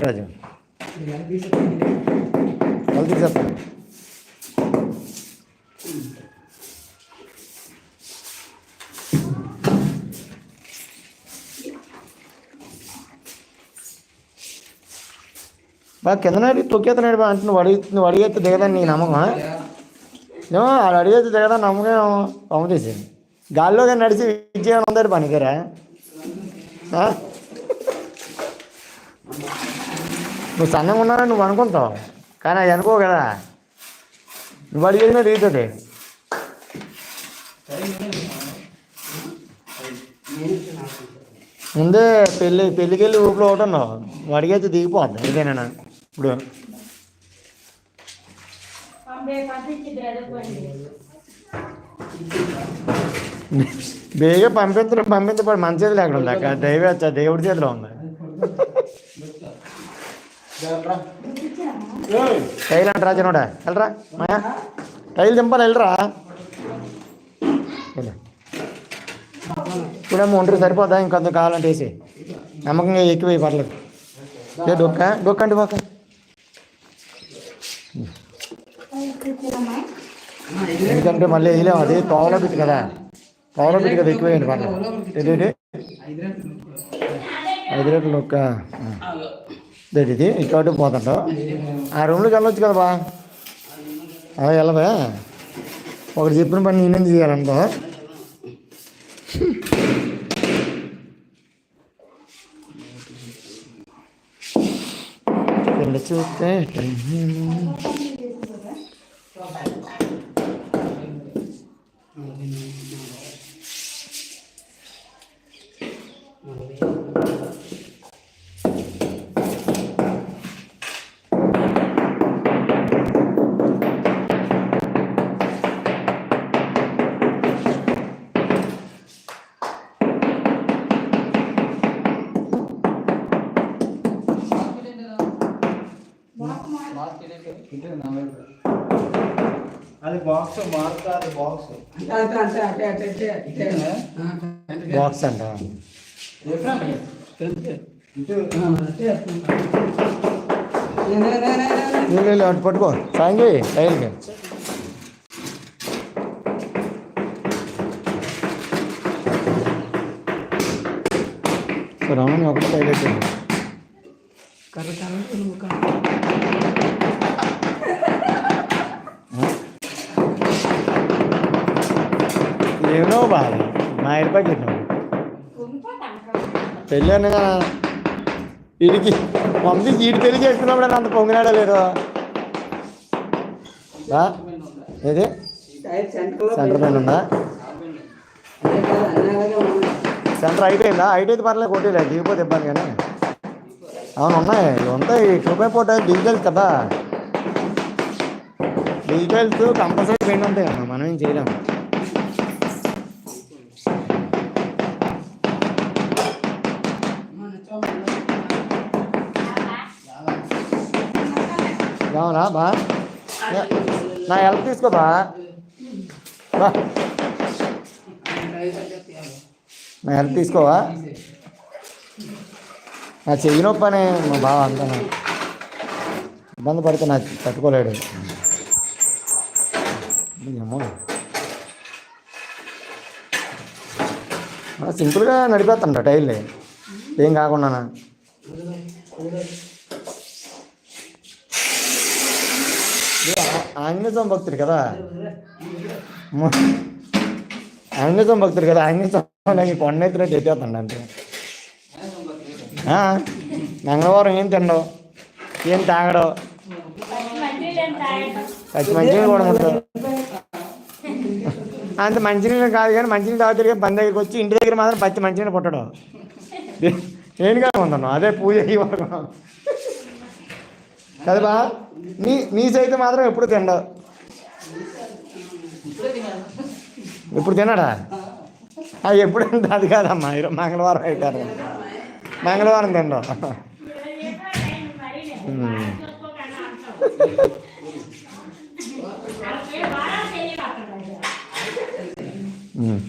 రాజు వాళ్ళు తీసేస్తాను బాగా కింద నాడు తొక్కేస్తున్నాడు బా అంటే నువ్వు అడిగి అడిగేస్తే దిగదని నీ నమ్మకం ఏమో వాడు అడిగేస్తే దిగదని నమ్మకం పంపతీసింది గాల్లో కానీ నడిచి విజయం ఉందాడు పనికిరా ఆ? నువ్వు సన్నగా ఉన్నానని నువ్వు అనుకుంటావు. కానీ అది అనుకో కదా. నువ్వు అడిగేదినా దిగుతుంది. ముందే పెళ్ళి పెళ్ళికి వెళ్ళి ఊపిలో ఒకటి ఉన్నావు నువ్వు అడిగేది దిగిపోద్ది. ఇదేనా ఇప్పుడు. బేగా పంపించడం పంపించబడి మన చేతిలో ఎక్కడ ఉంది దైవ దేవుడి చేతిలో ఉంది. టైల్ అంటరా చిన్నోడా వెళ్ళరా మాయా? టైల్ దింపాలి వెళ్ళరా? ఇప్పుడేమో ఒంటరి సరిపోదా ఇంకొంత కావాలంటే వేసి నమ్మకంగా ఎక్కువ పర్లేదు. ఏ డొక్క? డొక్క అండి పోక. ఎందుకంటే మళ్ళీ వేయలేము అది తోవలో పెట్టి కదా. తోవలో పెట్టి కదా ఎక్కువ వేయండి పర్లేదు. ఐదు రేట్లు డొక్క. ఇదేంటి ఇది ఇటు పోతుంటావు ఆ రూమ్లోకి వెళ్ళొచ్చు కదా బా. అలా వెళ్ళవా. ఒకటి చెప్పిన పని నేనేం చేయాలంటో? వెళ్ళి చూస్తే అది బాక్స్ మార్క్ అది బాక్స్ బాక్స్ అంట నీళ్ళు వెళ్ళు, అటు పట్టుకో సాయం చేయి టైల్కి రమణ ఒకటి టైల్ అయిపోయింది ఏమో బాధ మా ఇరుపకి పెళ్ళి అన్న కదా. వీడికి మమ్మీ వీడి పెళ్ళి చేసుకున్నప్పుడు అంత పొంగినాడా లేదు. ఏది? సెంటర్ పైన ఉందా? సెంటర్ అయిపోయిందా? హైట్ అయితే పర్లేదు కొట్టేలే. దిగిపోతే ఇబ్బంది కానీ. అవును ఉన్నాయి. ఇవి ఉంటాయి. చూపే పోటీ డిజిటల్స్ కదా. డిజిటల్స్ కంపల్సరీ పెయిన్ ఉంటాయి. మనం ఏం చేయలేము. అవునా బా. నా హెల్ప్ తీసుకో బా. నా హెల్ప్ తీసుకోవా? నా చెయ్యి నొప్పి అని మా బావ అంతా ఇబ్బంది పడితే నాకు తట్టుకోలేడు. ఏమో. సింపుల్గా నడిపేస్తాంట టైల్ ఏం కాకుండా కాకుండానా భక్తుడు కదా? మ- ఆంజనేయం భక్తుడు కదా? ఆంజనేయం కొండ ఎత్తునట్టు ఎత్తేస్తాడు అంతే. ఆ, మంగళవారం ఏం తినడం ఏం తాగడం? పచ్చి మంచినీళ్ళు కూడా ఉండదు. అంత మంచినీళ్ళు కాదు కానీ మంచినీళ్ళు తాగుతారు కానీ పని దగ్గరికి వచ్చి ఇంటి దగ్గర మాత్రం పచ్చి మంచినీళ్ళు పుట్టడం నేనుగా ఉన్నాను అదే పూజ వరకు. కదా నీ నీ చేతి మాత్రం ఎప్పుడు తిండవు ఎప్పుడు తినడా? అది ఎప్పుడు అంటే అది కాదమ్మా ఈరోజు మంగళవారం అయితే మంగళవారం తిండవు Mm.